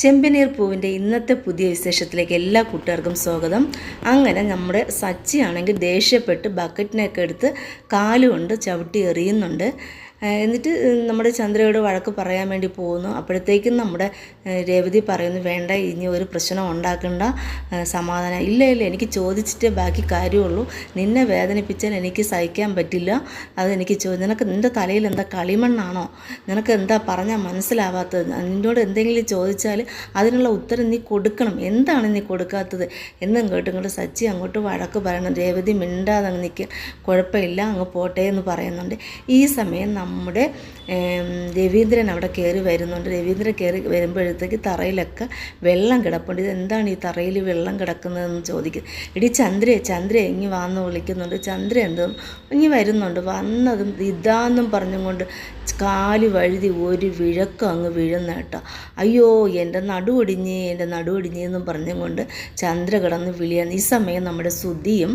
ചെമ്പനീർ പൂവിന്റെ ഇന്നത്തെ പുതിയ വിശേഷത്തിലേക്ക് എല്ലാ കൂട്ടുകാർക്കും സ്വാഗതം. അങ്ങനെ നമ്മുടെ സച്ചിയാണെങ്കിൽ ദേഷ്യപ്പെട്ട് ബക്കറ്റിനൊക്കെ എടുത്ത് കാലുകൊണ്ട് ചവിട്ടി എറിയുന്നുണ്ട്. എന്നിട്ട് നമ്മുടെ ചന്ദ്രയോട് വഴക്ക് പറയാൻ വേണ്ടി പോകുന്നു. അപ്പോഴത്തേക്കും നമ്മുടെ രേവതി പറയുന്നു വേണ്ട ഇനി ഒരു പ്രശ്നം ഉണ്ടാക്കേണ്ട സമാധാനം. ഇല്ല ഇല്ല എനിക്ക് ചോദിച്ചിട്ടേ ബാക്കി കാര്യമുള്ളൂ. നിന്നെ വേദനിപ്പിച്ചാൽ എനിക്ക് സഹിക്കാൻ പറ്റില്ല. അതെനിക്ക് ചോ നിനക്ക് നിന്റെ തലയിൽ എന്താ കളിമണ്ണാണോ? നിനക്ക് എന്താ പറഞ്ഞാൽ മനസ്സിലാവാത്തത്? നിന്നോട് എന്തെങ്കിലും ചോദിച്ചാൽ അതിനുള്ള ഉത്തരം നീ കൊടുക്കണം. എന്താണ് നീ കൊടുക്കാത്തത്? എന്നും കേട്ടും ഇങ്ങോട്ട് സച്ചി അങ്ങോട്ട് വഴക്ക് പറയണം രേവതി മിണ്ടാതെ നിൽക്കുക കുഴപ്പമില്ല അങ്ങ് പോട്ടെ എന്ന് പറയുന്നുണ്ട്. ഈ സമയം നമ്മുടെ രവീന്ദ്രൻ അവിടെ കയറി വരുന്നുണ്ട്. രവീന്ദ്രൻ കയറി വരുമ്പോഴത്തേക്ക് തറയിലൊക്കെ വെള്ളം കിടപ്പുണ്ട്. ഇത് എന്താണ് ഈ തറയിൽ വെള്ളം കിടക്കുന്നതെന്ന് ചോദിക്കും. ഇടി ചന്ദ്ര ചന്ദ്ര ഇങ്ങി വാന്ന് വിളിക്കുന്നുണ്ട്. ചന്ദ്ര എന്തും ഇങ്ങി വരുന്നുണ്ട്. വന്നതും ഇതാന്നും പറഞ്ഞുകൊണ്ട് കാൽ വഴുതി ഒരു വിഴക്കം അങ്ങ് വീഴുന്ന കേട്ടോ. അയ്യോ എന്റെ നടുവൊടിഞ്ഞ് എന്റെ നടുവൊടിഞ്ഞ് എന്നും പറഞ്ഞും കൊണ്ട് ചന്ദ്ര കിടന്ന് വിളിയാണ്. ഈ സമയം നമ്മുടെ സുധിയും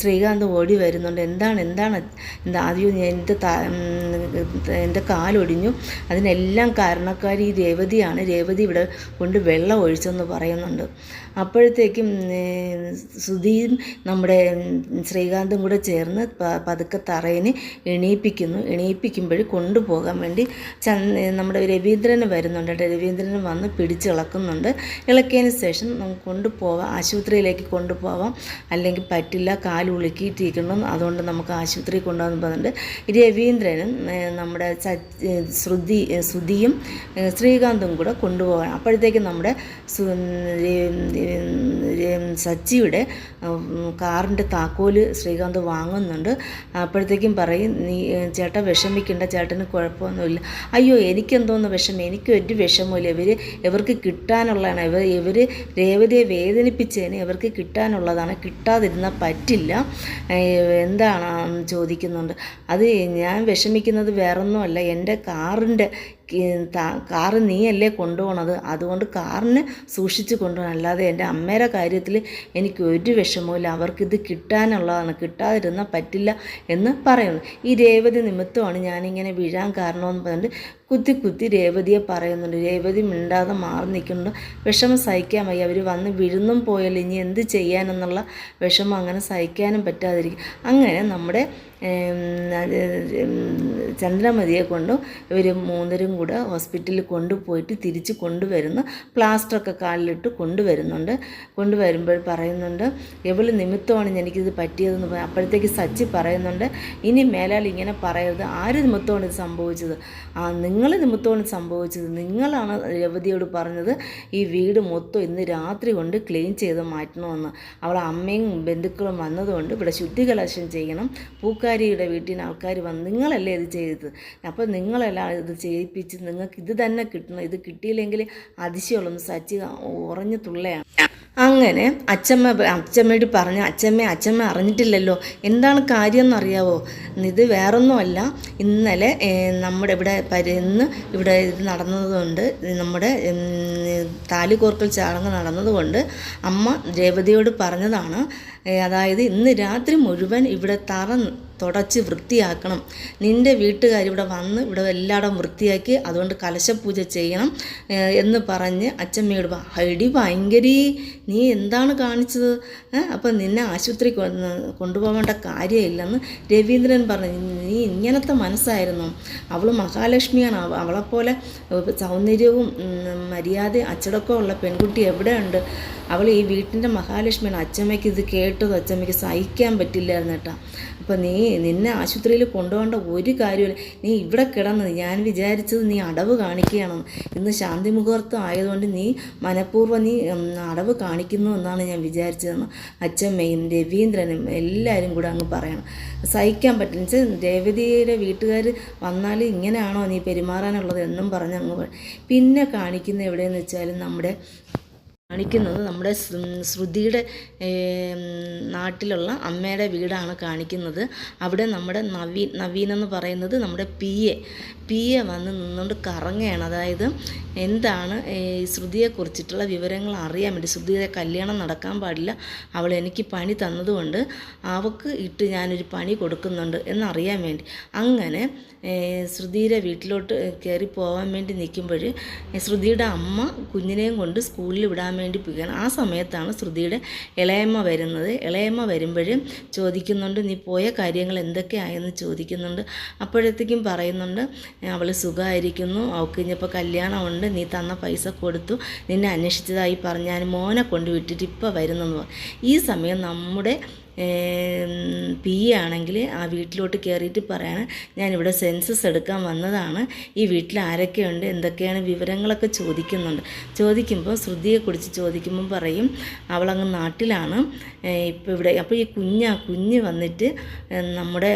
ശ്രീകാന്ത് ഓടി വരുന്നുണ്ട്. എന്താണ് എന്താണ് എന്താ ആദ്യം എന്റെ എന്റെ കാലൊടിഞ്ഞു. അതിനെല്ലാം കാരണക്കാരി ഈ രേവതിയാണ്. രേവതി ഇവിടെ കൊണ്ട് വെള്ളം ഒഴിച്ചെന്ന് പറയുന്നുണ്ട്. അപ്പോഴത്തേക്കും സുധീം നമ്മുടെ ശ്രീകാന്തും കൂടെ ചേർന്ന് പതുക്കെ തറയിന് എണീപ്പിക്കുന്നു. എണീപ്പിക്കുമ്പോൾ കൊണ്ടുപോകാൻ വേണ്ടി നമ്മുടെ രവീന്ദ്രൻ വരുന്നുണ്ട്. രവീന്ദ്രൻ വന്ന് പിടിച്ചിളക്കുന്നുണ്ട്. ഇളക്കിയതിന് ശേഷം നമുക്ക് കൊണ്ടുപോവാം. ആശുപത്രിയിലേക്ക് കൊണ്ടുപോവാം. അല്ലെങ്കിൽ പറ്റില്ല കാലുളുക്കിയിട്ടിരിക്കണം അതുകൊണ്ട് നമുക്ക് ആശുപത്രിയിൽ കൊണ്ടുപോകാൻ പറഞ്ഞിട്ട് രവീന്ദ്രനും ഏഹ്, നമ്മുടെ ശ്രുതി ശ്രുതിയും ശ്രീകാന്തും കൂടെ കൊണ്ടുപോകണം അപ്പോഴത്തേക്കും നമ്മുടെ സച്ചിയുടെ കാറിന്റെ താക്കോൽ ശ്രീകാന്ത് വാങ്ങുന്നുണ്ട്. അപ്പോഴത്തേക്കും പറയും നീ ചേട്ടൻ ചേട്ടാ വിഷമിക്കേണ്ട ചേട്ടന് കുഴപ്പമൊന്നുമില്ല. അയ്യോ എനിക്കെന്തോന്ന് വിഷമം? എനിക്ക് ഒരു വിഷമമില്ല ഇവർ ഇവർക്ക് കിട്ടാനുള്ളതാണ്. ഇവർ ഇവർ രേവതിയെ വേദനിപ്പിച്ചതിന് ഇവർക്ക് കിട്ടാനുള്ളതാണ്. കിട്ടാതിരുന്നാൽ പറ്റില്ല. എന്താണ് ചോദിക്കുന്നുണ്ട്. അത് ഞാൻ വിഷമിക്കുന്നത് വേറൊന്നുമല്ല. എന്റെ കാറിന്റെ കാറ് നീയല്ലേ കൊണ്ടുപോകണത് അതുകൊണ്ട് കാറിന് സൂക്ഷിച്ച് കൊണ്ടുപോകണം. അല്ലാതെ എന്റെ അമ്മയുടെ കാര്യത്തിൽ എനിക്ക് ഒരു വിഷമവുമില്ല അവർക്കിത് കിട്ടാനുള്ളതാണ്. കിട്ടാതിരുന്നാൽ പറ്റില്ല എന്ന് പറയുന്നു. ഈ രേവതി നിമിത്തമാണ് ഞാനിങ്ങനെ വീഴാൻ കാരണമെന്ന് പറഞ്ഞിട്ട് കുത്തി കുത്തി രേവതിയെ പറയുന്നുണ്ട്. രേവതി മിണ്ടാതെ മാറി നിൽക്കുന്നുണ്ട്. വിഷമം സഹിക്കാൻ വയ്യ. അവർ വന്ന് വിഴുന്നും പോയാൽ ഇനി എന്ത് ചെയ്യാനെന്നുള്ള വിഷമം അങ്ങനെ സഹിക്കാനും പറ്റാതിരിക്കും. അങ്ങനെ നമ്മുടെ ചന്ദ്രമതിയെ കൊണ്ടും ഇവർ മൂന്നരും കൂടെ ഹോസ്പിറ്റലിൽ കൊണ്ടുപോയിട്ട് തിരിച്ച് കൊണ്ടുവരുന്നു. പ്ലാസ്റ്ററൊക്കെ കാലിലിട്ട് കൊണ്ടുവരുന്നുണ്ട്. കൊണ്ടുവരുമ്പോൾ പറയുന്നുണ്ട് എവൾ നിമിത്തമാണ് എനിക്കിത് പറ്റിയതെന്ന് പറ അപ്പോഴത്തേക്ക് സച്ചി പറയുന്നുണ്ട് ഇനി മേലാൽ ഇങ്ങനെ പറയരുത്. ആര് നിമിത്തമാണ് ഇത് സംഭവിച്ചത്? ആ നിങ്ങൾ നിമിത്തമാണ് സംഭവിച്ചത്. നിങ്ങളാണ് രവതിയോട് പറഞ്ഞത് ഈ വീട് മൊത്തം ഇന്ന് രാത്രി കൊണ്ട് ക്ലീൻ ചെയ്ത് മാറ്റണമെന്ന്. അവളെ അമ്മയും ബന്ധുക്കളും വന്നതുകൊണ്ട് ഇവിടെ ശുദ്ധികലാശം ചെയ്യണം. പൂക്കാരിയുടെ വീട്ടിൽ നിന്ന് ആൾക്കാർ വന്ന് നിങ്ങളല്ലേ ഇത് ചെയ്തത്? അപ്പോൾ നിങ്ങളെല്ലാം ഇത് ചെയ്യിപ്പിച്ച് നിങ്ങൾക്ക് ഇത് തന്നെ കിട്ടണം. ഇത് കിട്ടിയില്ലെങ്കിൽ അതിശയമുള്ളൂ സച്ചി ഉറഞ്ഞു തുള്ളയാണ്. അങ്ങനെ അച്ഛമ്മ അച്ഛമ്മയോട് പറഞ്ഞു അച്ഛമ്മ അച്ഛമ്മ അറിഞ്ഞിട്ടില്ലല്ലോ. എന്താണ് കാര്യം എന്നറിയാവോ ഇത് വേറൊന്നുമല്ല. ഇന്നലെ നമ്മുടെ ഇവിടെ പരുന്ന് ഇവിടെ ഇത് നടന്നതുകൊണ്ട് നമ്മുടെ താലി കോർക്കൽ ചടങ്ങ് നടന്നതുകൊണ്ട് അമ്മ രേവതിയോട് പറഞ്ഞതാണ് അതായത് ഇന്ന് രാത്രി മുഴുവൻ ഇവിടെ തറ തുടച്ച് വൃത്തിയാക്കണം. നിന്റെ വീട്ടുകാർ ഇവിടെ വന്ന് ഇവിടെ എല്ലായിടം വൃത്തിയാക്കി അതുകൊണ്ട് കലശപൂജ ചെയ്യണം എന്ന് പറഞ്ഞ് അച്ഛമ്മയോട് ഹൈഡി ഭയങ്കരി നീ എന്താണ് കാണിച്ചത്? അപ്പം നിന്നെ ആശുപത്രി കൊണ്ടുപോകേണ്ട കാര്യമില്ലെന്ന് രവീന്ദ്രൻ പറഞ്ഞു. നീ ഇങ്ങനത്തെ മനസ്സായിരുന്നു. അവൾ മഹാലക്ഷ്മിയാണ്. അവ- അവളെപ്പോലെ സൗന്ദര്യവും മര്യാദയും അച്ചടക്കവും ഉള്ള പെൺകുട്ടി എവിടെയുണ്ട്? അവൾ ഈ വീട്ടിന്റെ മഹാലക്ഷ്മിയാണ്. അച്ഛമ്മയ്ക്ക് ഇത് കേട്ടത് അച്ചമ്മയ്ക്ക് സഹിക്കാൻ പറ്റില്ലായിരുന്നു കേട്ടോ അപ്പം നീ നിന്നെ ആശുപത്രിയിൽ കൊണ്ടുപോകേണ്ട ഒരു കാര്യമില്ല നീ ഇവിടെ കിടന്ന് ഞാൻ വിചാരിച്ചത് നീ അടവ് കാണിക്കുകയാണെന്ന്. ഇന്ന് ശാന്തി മുഹൂർത്തം ആയതുകൊണ്ട് നീ മനഃപൂർവം നീ അടവ് കാണിക്കുന്നു എന്നാണ് ഞാൻ വിചാരിച്ചതെന്ന് അച്ചമ്മയും രവീന്ദ്രനും എല്ലാവരും കൂടെ അങ്ങ് പറയണം. സഹിക്കാൻ പറ്റില്ല. രേവതിയുടെ വീട്ടുകാർ വന്നാൽ ഇങ്ങനെയാണോ നീ പെരുമാറാനുള്ളത് എന്നും പറഞ്ഞ് അങ്ങ് പിന്നെ കാണിക്കുന്ന എവിടെയെന്ന് വെച്ചാൽ നമ്മുടെ കാണിക്കുന്നത് നമ്മുടെ ശ്രു- ശ്രുതിയുടെ നാട്ടിലുള്ള അമ്മയുടെ വീടാണ് കാണിക്കുന്നത്. അവിടെ നമ്മുടെ നവീൻ നവീൻ എന്ന് പറയുന്നത് നമ്മുടെ പി എ പി എ വന്ന് നിന്നുകൊണ്ട് കറങ്ങുകയാണ്. അതായത് എന്താണ് ഈ ശ്രുതിയെക്കുറിച്ചിട്ടുള്ള വിവരങ്ങൾ അറിയാൻ വേണ്ടി. ശ്രുതിയുടെ കല്യാണം നടക്കാൻ പാടില്ല. അവൾ എനിക്ക് പണി തന്നതുകൊണ്ട് അവൾക്ക് ഇട്ട് ഞാനൊരു പണി കൊടുക്കുന്നുണ്ട് എന്നറിയാൻ വേണ്ടി. അങ്ങനെ ശ്രുതിയുടെ വീട്ടിലോട്ട് കയറി പോകാൻ വേണ്ടി നിൽക്കുമ്പോൾ ശ്രുതിയുടെ അമ്മ കുഞ്ഞിനെയും കൊണ്ട് സ്കൂളിൽ വിടാൻ വേണ്ടി പോവുകയാണ് ആ സമയത്താണ് ശ്രുതിയുടെ ഇളയമ്മ വരുന്നത്. ഇളയമ്മ വരുമ്പോഴും ചോദിക്കുന്നുണ്ട് നീ പോയ കാര്യങ്ങൾ എന്തൊക്കെയായെന്ന് ചോദിക്കുന്നുണ്ട്. അപ്പോഴത്തേക്കും പറയുന്നുണ്ട് അവൾ സുഖമായിരിക്കുന്നു. അവൾക്ക് ഇനിയിപ്പോൾ കല്യാണമുണ്ട്. നീ തന്ന പൈസ കൊടുത്തു. നിന്നെ അന്വേഷിച്ചതായി പറഞ്ഞാൽ മോനെ കൊണ്ടുവിട്ടിട്ട് ഇപ്പോൾ വരുന്നെന്ന് പറഞ്ഞു. ഈ സമയം നമ്മുടെ പി ആണെങ്കിൽ ആ വീട്ടിലോട്ട് കയറിയിട്ട് പറയാണ് ഞാനിവിടെ സെൻസസ് എടുക്കാൻ വന്നതാണ്. ഈ വീട്ടിൽ ആരൊക്കെയുണ്ട്? എന്തൊക്കെയാണ് വിവരങ്ങളൊക്കെ ചോദിക്കുന്നുണ്ട്. ചോദിക്കുമ്പോൾ ശ്രുതിയെക്കുറിച്ച് ചോദിക്കുമ്പോൾ പറയും അവളങ്ങ് നാട്ടിലാണ്. ഇപ്പോൾ ഇവിടെ അപ്പോൾ ഈ കുഞ്ഞാ കുഞ്ഞ് വന്നിട്ട് നമ്മുടെ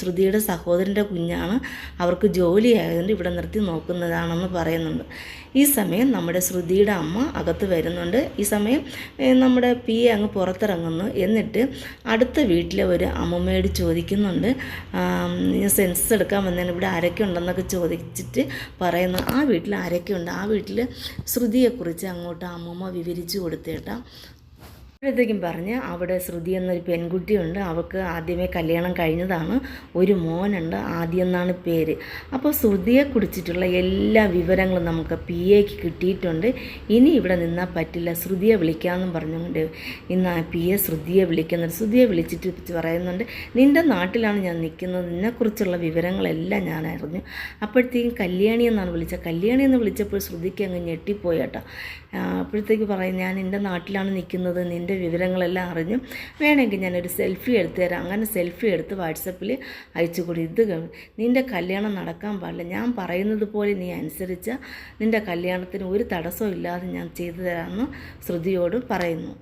ശ്രുതിയുടെ സഹോദരന്റെ കുഞ്ഞാണ്. അവർക്ക് ജോലിയായതുകൊണ്ട് ഇവിടെ നിർത്തി നോക്കുന്നതാണെന്ന് പറയുന്നുണ്ട്. ഈ സമയം നമ്മുടെ ശ്രുതിയുടെ അമ്മ അകത്ത് വരുന്നുണ്ട്. ഈ സമയം നമ്മുടെ പി എ അങ്ങ് പുറത്തിറങ്ങുന്നു. എന്നിട്ട് അടുത്ത വീട്ടിലെ ഒരു അമ്മമ്മയോട് ചോദിക്കുന്നുണ്ട്. സെൻസസ് എടുക്കാൻ വന്നതിന് ഇവിടെ ആരൊക്കെ ഉണ്ടെന്നൊക്കെ ചോദിച്ചിട്ട് പറയുന്നു. ആ വീട്ടിൽ ആരൊക്കെ ഉണ്ട് ആ വീട്ടിൽ ശ്രുതിയെക്കുറിച്ച് അങ്ങോട്ട് അമ്മമ്മ വിവരിച്ചു കൊടുത്തേട്ടാ. അപ്പോഴത്തേക്കും പറഞ്ഞ് അവിടെ ശ്രുതി എന്നൊരു പെൺകുട്ടിയുണ്ട്. അവൾക്ക് ആദ്യമേ കല്യാണം കഴിഞ്ഞതാണ്. ഒരു മോനുണ്ട്. ആദ്യം എന്നാണ് പേര്. അപ്പോൾ ശ്രുതിയെ കുറിച്ചിട്ടുള്ള എല്ലാ വിവരങ്ങളും നമുക്ക് പി എക്ക് കിട്ടിയിട്ടുണ്ട്. ഇനി ഇവിടെ നിന്നാൽ പറ്റില്ല. ശ്രുതിയെ വിളിക്കാമെന്നും പറഞ്ഞുകൊണ്ട് ഇന്ന് പി എ ശ്രുതിയെ വിളിക്കുന്നുണ്ട്. ശ്രുതിയെ വിളിച്ചിട്ട് പറയുന്നുണ്ട് നിന്റെ നാട്ടിലാണ് ഞാൻ നിൽക്കുന്നത്. നിന്നെക്കുറിച്ചുള്ള വിവരങ്ങളെല്ലാം ഞാൻ അറിഞ്ഞു. അപ്പോഴത്തേക്കും കല്യാണി എന്നാണ് വിളിച്ചത്. കല്യാണി എന്ന് വിളിച്ചപ്പോൾ ശ്രുതിക്ക് അങ്ങ് ഞെട്ടിപ്പോയി കേട്ടോ. ആ, അപ്പോഴത്തേക്ക് പറയും ഞാൻ എന്റെ നാട്ടിലാണ് നിൽക്കുന്നത്. നിന്റെ വിവരങ്ങളെല്ലാം അറിഞ്ഞു വേണമെങ്കിൽ ഞാനൊരു സെൽഫി എടുത്തു തരാം. അങ്ങനെ സെൽഫി എടുത്ത് വാട്സപ്പിൽ അയച്ചു കൂടി. ഇത് നിന്റെ കല്യാണം നടക്കാൻ പാടില്ല. ഞാൻ പറയുന്നത് പോലെ നീ അനുസരിച്ച നിന്റെ കല്യാണത്തിന് ഒരു തടസ്സവും ഇല്ലാതെ ഞാൻ ചെയ്തു തരാമെന്ന് ശ്രുതിയോട് പറയുന്നു.